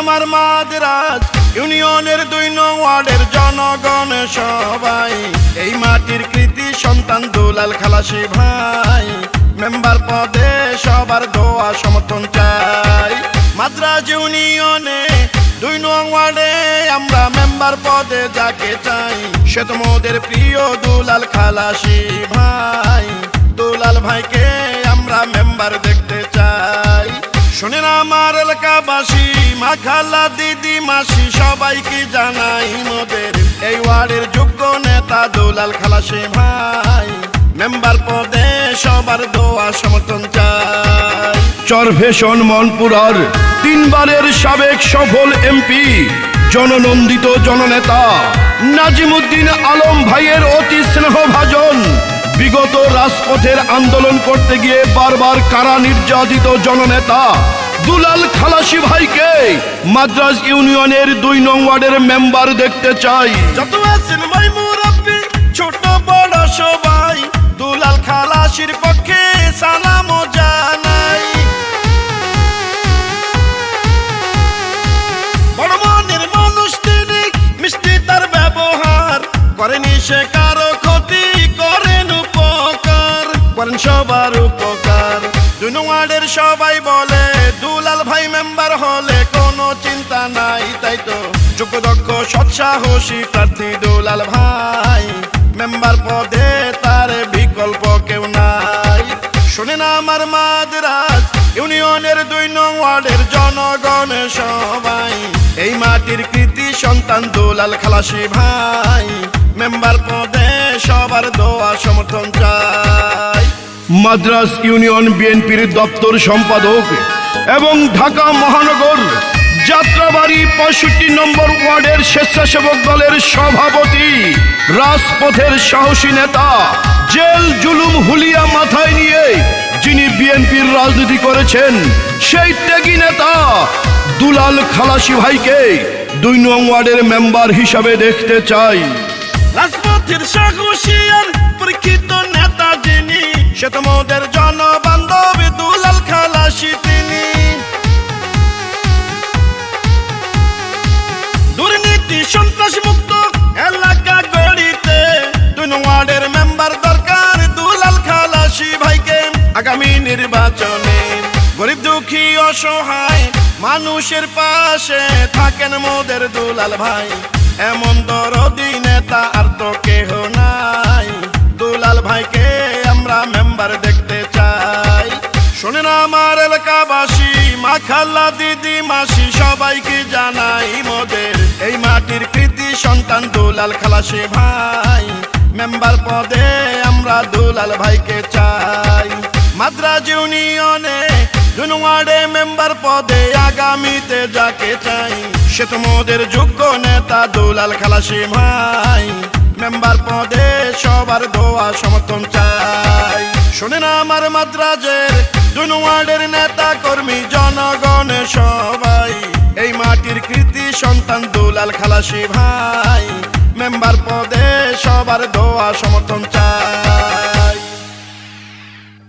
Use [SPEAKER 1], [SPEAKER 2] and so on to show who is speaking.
[SPEAKER 1] আমার মাদ্রাজ, ইউনিয়নের দুই নং ওয়ার্ডের জনগণ সবাই। এই মাটির কৃতি সন্তান দুলাল খালাসি ভাই। মেম্বার পদে সবার দোয়া সমর্থন চাই। মাদ্রাজ ইউনিয়নে দুই নং ওয়ার্ডে আমরা মেম্বার পদে যাকে চাই। সে তোমাদের প্রিয় দুলাল খালাসি ভাই। দুলাল ভাইকে আমরা মেম্বার দেখতে চাই। শুনে না আমার এলাকাবাসী মা খালা দিদি মাসি সবাইকে জানাই মোদের। এই ওয়ার্ডের যোগ্য নেতা দুলাল খালাসি ভাই। মেম্বার পদে সবার দোয়া সমর্থন চাই। চরভেশন মনপুরার তিনবারের সাবেক সফল এমপি, জননন্দিত জননেতা নাজিমুদ্দিন আলম ভাইয়ের অতি স্নেহভাজন, বিগত রাজপথের আন্দোলন করতে গিয়ে বারবার কারা নির্যাতিত জননেতা দুলাল খালাসি ভাইকে মাদ্রাজ ইউনিয়নের দুই নং ওয়ার্ডের মেম্বার দেখতে চাই। যত আছেন ভাই মুরব্বী, ছোট বড় সবাই, দুলাল খালাসির পক্ষে সালাম জানাই। বড় মনের মানুষ তিনি, মিষ্টি তার ব্যবহার করেনি সে কারও ক্ষতি, করেন উপকার, করেন সবার উপকার। দুই ওয়ার্ডের সবাই বলে, দুলাল ভাই মেম্বার হলে কোনো চিন্তা নাই, তাই তো যোগ্য দক্ষ সৎসাহসী প্রার্থী দুলাল ভাই। মেম্বার পদে তার বিকল্প কেউ নাই। শুনে না আমার মাদ্রাজ ইউনিয়নের দুই নং ওয়ার্ডের জনগণ সবাই। এই মাটির কৃতি সন্তান দুলাল খালাসি ভাই। মেম্বার পদে সবার দোয়া সমর্থন চাই। মাদ্রাস ইউনিয়ন বিএনপির দপ্তর সম্পাদক এবং ঢাকা মহানগর যাত্রাবাড়ি পঁয়ষট্টি নম্বর ওয়ার্ডের স্বেচ্ছাসেবক দলের সভাপতি, রাজপথের সাহসী নেতা, জেল জুলুম হুলিয়া মাথায় নিয়ে যিনি বিএনপির রাজনীতি করেছেন, সেই ত্যাগী নেতা দুলাল খালাসি ভাইকে দুই নং ওয়ার্ডের মেম্বার হিসাবে দেখতে চাই। রাজপথের সাহসী সে তো দুলাল খালাসি তিনি দুর্নীতি, সন্ত্রাস মুক্ত এলাকা গড়িতে। দুই মেম্বার দরকার দুলাল খালাসি ভাইকে আগামী নির্বাচনে গরিব, দুঃখী, অসহায় মানুষের পাশে থাকেন মোদের দুলাল ভাই। এমন দরদি নেতা আর তো কেহ নাই। দুলাল ভাইকে মেম্বার দেখতে চাই। শোনেন আমার এলাকাবাসী মা খাল্লা দিদি মাসি, সবাইকে জানাই মোদের। এই মাটির কৃতি সন্তান দুলাল খালাসি ভাই। মেম্বার পদে আমরা দুলাল ভাইকে চাই। মাদ্রাজ ইউনিয়নে দুন ওয়ার্ডে মেম্বার পদে আগামীতে যাকে চাই, সে তো মোদের যোগ্য নেতা দুলাল খালাসি ভাই। মেম্বার পদে সবার দোয়া সমর্থন চাই। শুনে না আমার মাদ্রাজের দুন ওয়ার্ডের নেতা কর্মী, জনগণ সবাই। এই মাটির কৃতি সন্তান দুলাল খালাসি ভাই। মেম্বার পদে সবার দোয়া সমর্থন চাই।